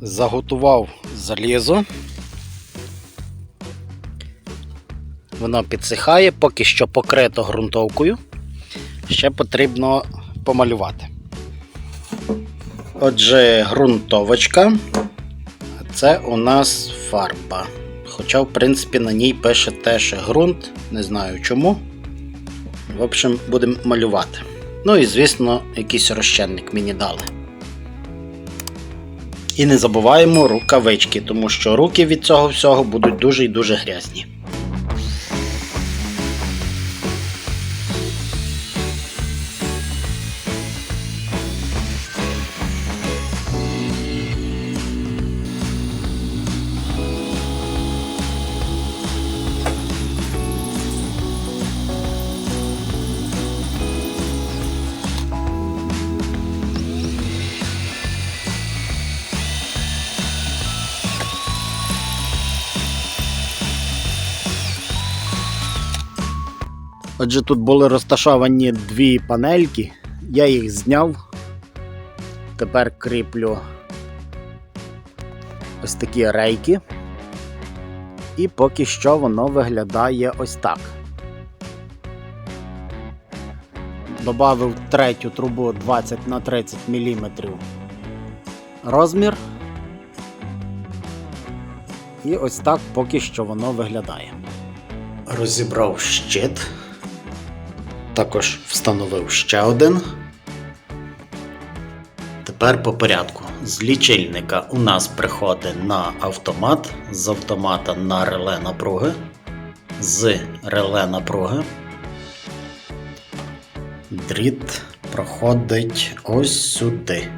Заготував залізо. Воно підсихає, поки що покрито ґрунтовкою. Ще потрібно помалювати. Отже, ґрунтовочка. Це у нас фарба. Хоча, в принципі, на ній пише теж ґрунт, не знаю чому. В общем, будемо малювати. Ну і, звісно, якийсь розчинник мені дали. І не забуваємо рукавички, тому що руки від цього всього будуть дуже і дуже грязні. Отже, тут були розташовані дві панельки, я їх зняв. Тепер кріплю ось такі рейки. І поки що воно виглядає ось так. Добавив третю трубу 20 на 30 мм розмір. І ось так поки що воно виглядає. Розібрав щит. Також встановив ще один. Тепер по порядку. З лічильника у нас приходить на автомат, з автомата на реле напруги, з реле напруги. Дріт проходить ось сюди.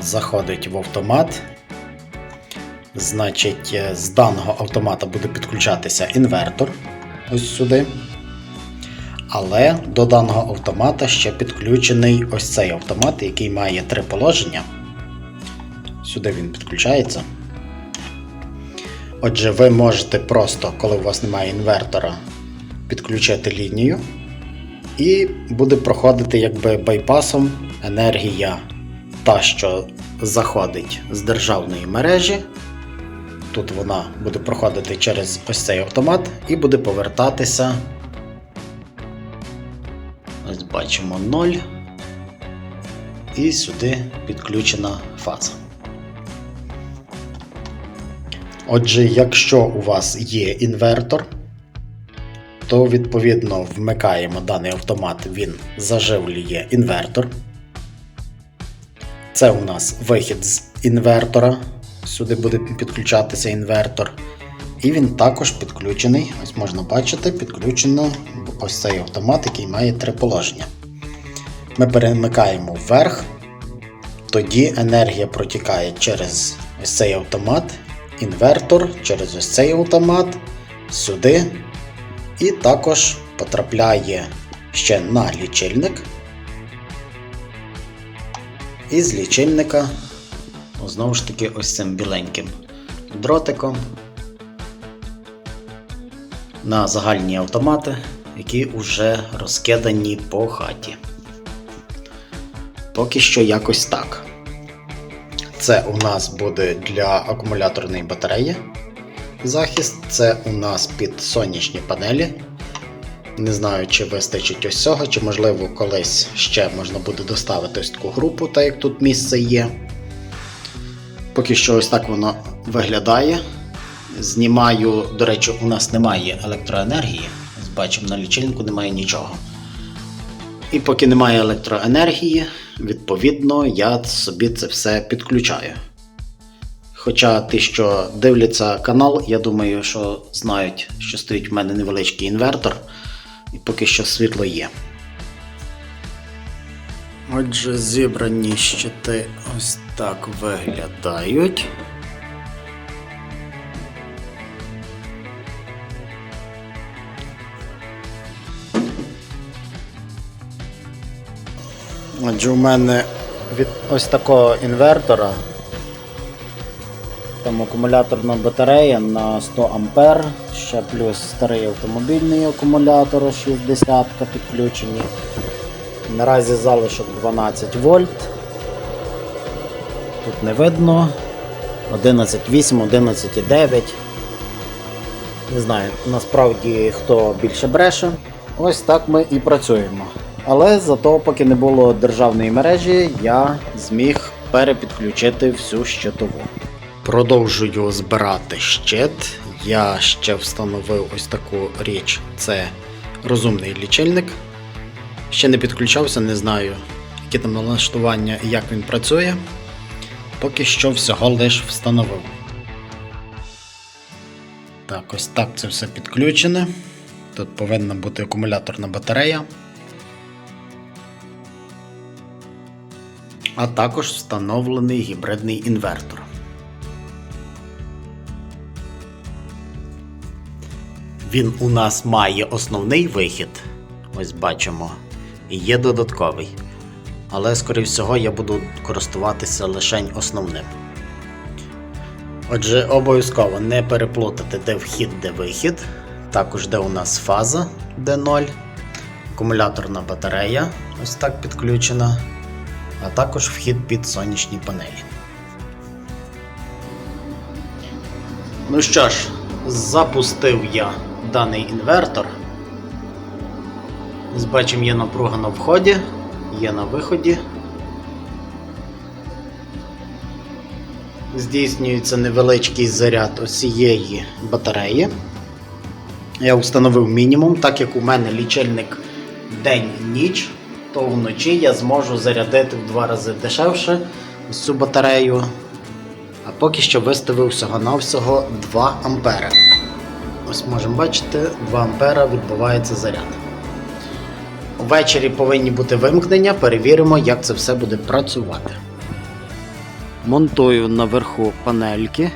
Заходить в автомат. Значить, е, з даного автомата буде підключатися інвертор ось сюди. Але до даного автомата ще підключений ось цей автомат, який має три положення. Сюди він підключається. Отже, ви можете просто, коли у вас немає інвертора, підключити лінію, і буде проходити якби байпасом енергія, та, що заходить з державної мережі. Тут вона буде проходити через ось цей автомат і буде повертатися. Ось бачимо 0. І сюди підключена фаза. Отже, якщо у вас є інвертор, то відповідно вмикаємо даний автомат, він заживлює інвертор. Це у нас вихід з інвертора. Сюди буде підключатися інвертор. І він також підключений, ось можна бачити, підключено ось цей автомат, який має три положення. Ми перемикаємо вверх, тоді енергія протікає через ось цей автомат, інвертор, через ось цей автомат, сюди. І також потрапляє ще на лічильник. І з лічильника, знову ж таки, ось цим біленьким дротиком на загальні автомати, які вже розкидані по хаті. Поки що якось так. Це у нас буде для акумуляторної батареї захист, це у нас під сонячні панелі. Не знаю, чи вистачить ось цього, чи можливо колись ще можна буде доставити ось таку групу, так як тут місце є. Поки що ось так воно виглядає. Знімаю, до речі, у нас немає електроенергії. Бачимо, на лічильнику немає нічого. І поки немає електроенергії, відповідно, я собі це все підключаю. Хоча ті, що дивляться канал, я думаю, що знають, що стоїть в мене невеличкий інвертор, і поки що світло є. Отже, зібрані щити ось так виглядають. Отже, у мене від ось такого інвертора. Там акумуляторна батарея на 100 А, ще плюс старий автомобільний акумулятор 60 підключені. Наразі залишок 12 вольт. Тут не видно. 11.8, 11.9. Не знаю, насправді хто більше бреше. Ось так ми і працюємо. Але зато, поки не було державної мережі, я зміг перепідключити всю щитову. Продовжую збирати щит. Я ще встановив ось таку річ. Це розумний лічильник. Ще не підключався, не знаю, які там налаштування і як він працює. Поки що всього лиш встановив. Так, ось так це все підключене. Тут повинна бути акумуляторна батарея. А також встановлений гібридний інвертор. Він у нас має основний вихід. Ось бачимо. І є додатковий. Але, скоріше всього, я буду користуватися лише основним. Отже, обов'язково не переплутати, де вхід, де вихід. Також де у нас фаза D0, акумуляторна батарея, ось так підключена, а також вхід під сонячні панелі. Ну що ж, запустив я даний інвертор. Бачимо, є напруга на вході, є на виході. Здійснюється невеличкий заряд усієї батареї. Я встановив мінімум, так як у мене лічильник день-ніч, то вночі я зможу зарядити в два рази дешевше ось цю батарею. А поки що виставив всього-навсього 2 ампери. Ось можемо бачити, 2 ампера відбувається заряд. Ввечері повинні бути вимкнення, перевіримо, як це все буде працювати. Монтую наверху панельки.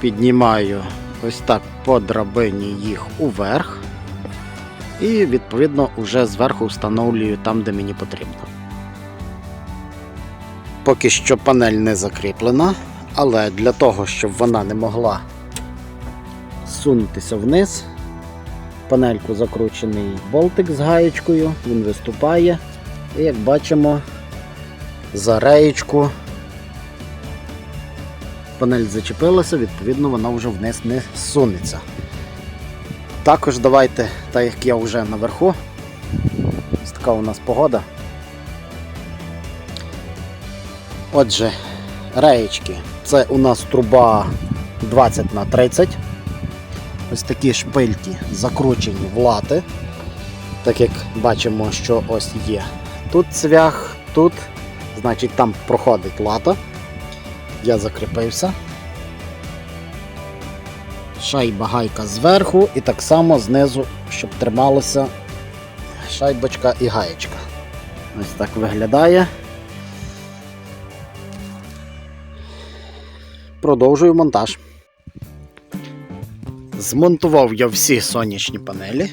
Піднімаю ось так по драбині їх уверх. І відповідно уже зверху встановлюю там, де мені потрібно. Поки що панель не закріплена, але для того, щоб вона не могла сунутися вниз, панельку закручений болтик з гаєчкою, він виступає. І як бачимо, за реєчку панель зачепилася, відповідно, вона вже вниз не сунеться. Також давайте, так як я вже наверху, ось така у нас погода. Отже, реєчки. Це у нас труба 20 на 30. Ось такі шпильки закручені в лати. Так як бачимо, що ось є тут цвях, тут, значить там проходить лата. Я закріпився. Шайба гайка зверху і так само знизу, щоб трималася шайбочка і гаєчка. Ось так виглядає. Продовжую монтаж. Змонтував я всі сонячні панелі.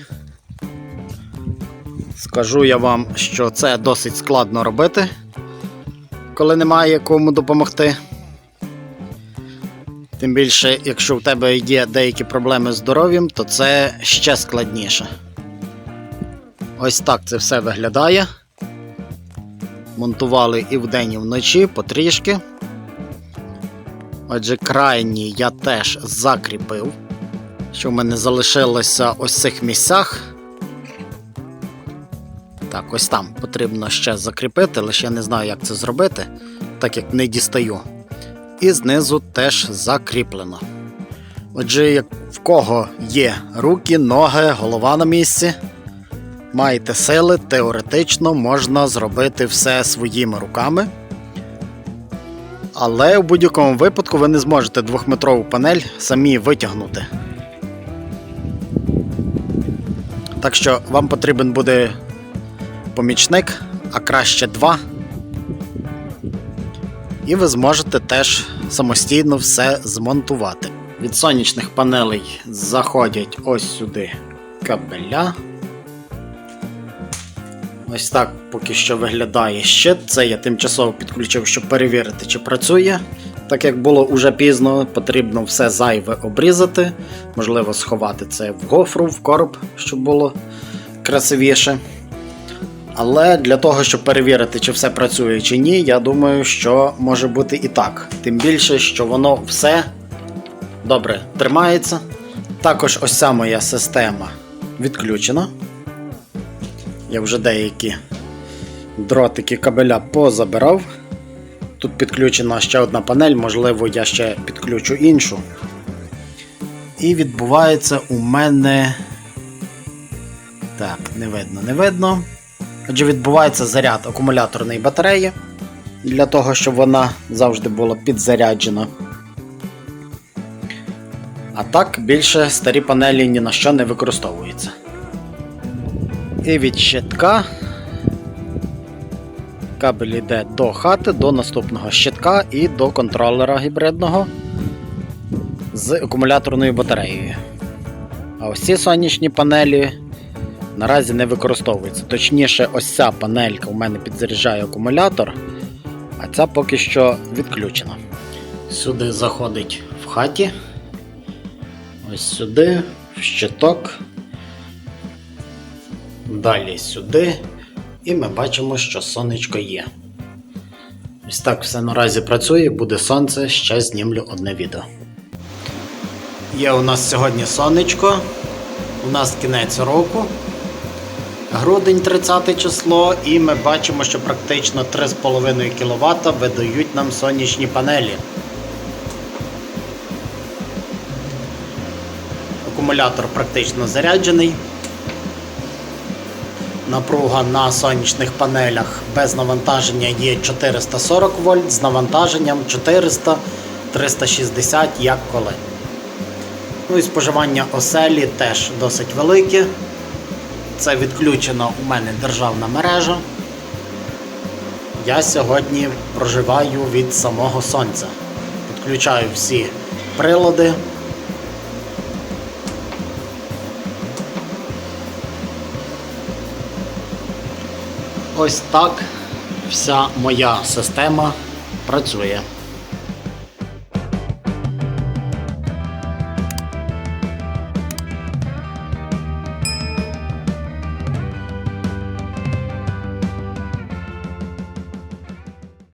Скажу я вам, що це досить складно робити, коли немає кому допомогти. Тим більше, якщо в тебе є деякі проблеми з здоров'ям, то це ще складніше. Ось так це все виглядає. Монтували і вдень, і вночі потрішки. Отже, крайній я теж закріпив, що в мене залишилося ось в цих місцях. Так, ось там потрібно ще закріпити, лише я не знаю, як це зробити, так як не дістаю. І знизу теж закріплено. Отже, в кого є руки, ноги, голова на місці, маєте сили, теоретично можна зробити все своїми руками. Але в будь-якому випадку ви не зможете двохметрову панель самі витягнути. Так що вам потрібен буде помічник, а краще два. І ви зможете теж самостійно все змонтувати. Від сонячних панелей заходять ось сюди кабеля. Ось так поки що виглядає щит. Це я тимчасово підключив, щоб перевірити, чи працює. Так як було уже пізно, потрібно все зайве обрізати, можливо, сховати це в гофру, в короб, щоб було красивіше. Але для того, щоб перевірити, чи все працює чи ні, я думаю, що може бути і так. Тим більше, що воно все добре тримається. Також ось ця моя система відключена. Я вже деякі дротики кабеля позабирав. Тут підключена ще одна панель, можливо, я ще підключу іншу. І відбувається у мене. Так, не видно, не видно. Отже, відбувається заряд акумуляторної батареї для того, щоб вона завжди була підзаряджена. А так більше старі панелі ні на що не використовуються. І від щитка кабель йде до хати, до наступного щитка і до контролера гібридного з акумуляторною батареєю. А ось ці сонячні панелі наразі не використовуються. Точніше, ось ця панелька у мене підзаряджає акумулятор, а ця поки що відключена. Сюди заходить в хаті. Ось сюди, в щиток. Далі сюди. І ми бачимо, що сонечко є. Ось так все наразі працює, буде сонце, ще знімлю одне відео. Є у нас сьогодні сонечко. У нас кінець року. Грудень 30 число, і ми бачимо, що практично 3,5 кВт видають нам сонячні панелі. Акумулятор практично заряджений. Напруга на сонячних панелях без навантаження є 440 вольт, з навантаженням 400 360 як коли. Ну і споживання оселі теж досить велике. Це відключена у мене державна мережа. Я сьогодні проживаю від самого сонця. Підключаю всі прилади. Ось так вся моя система працює.